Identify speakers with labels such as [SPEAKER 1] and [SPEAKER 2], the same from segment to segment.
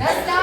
[SPEAKER 1] नसला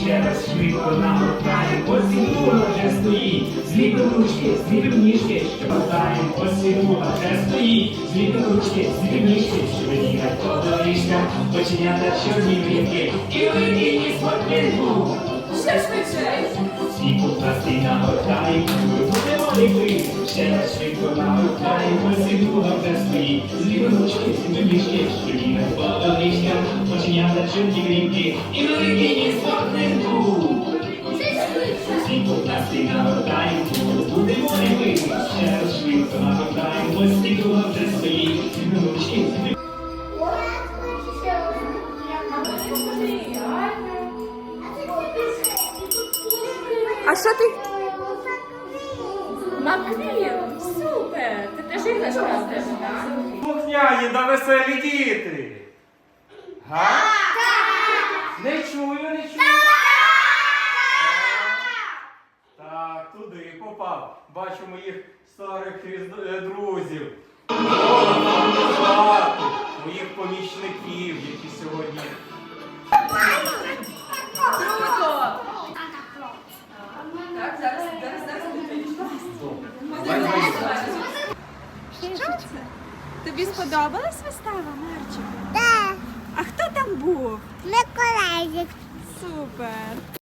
[SPEAKER 1] ще раз швидко намотаємо, осінула вже стоїть, зліпимо ручки, зліпимо ніжки, що мотаємо, осінула вже стоїть, зліпимо ручки, зліпимо ніжки, що виділя подоріжка, починята чорні брівки, і вийдіть спортивку.
[SPEAKER 2] Ще швидше.
[SPEAKER 1] Світло пласти намотаємо, будемо ліви, ще раз швидко намотаємо, осінула вже стоїть, ніжки, що виділя подоріжка, починята чорні брівки, і вийдіть спортивку. Світло пласти намотаємо, будемо ліви, ще раз швидко намотаємо, світло вже стоїть, зліпимо ручки,
[SPEAKER 3] А що ти?
[SPEAKER 2] Маквін,
[SPEAKER 4] Слухняні да веселі діти. Га? Не чую, не чую. Так, туди попав. Бачу моїх старих е, друзів. Моїх помічників, які сьогодні.
[SPEAKER 3] Тобі сподобалась вистава, Марчик?
[SPEAKER 5] Да,
[SPEAKER 3] А хто там був?
[SPEAKER 5] Миколаївик.
[SPEAKER 3] Супер.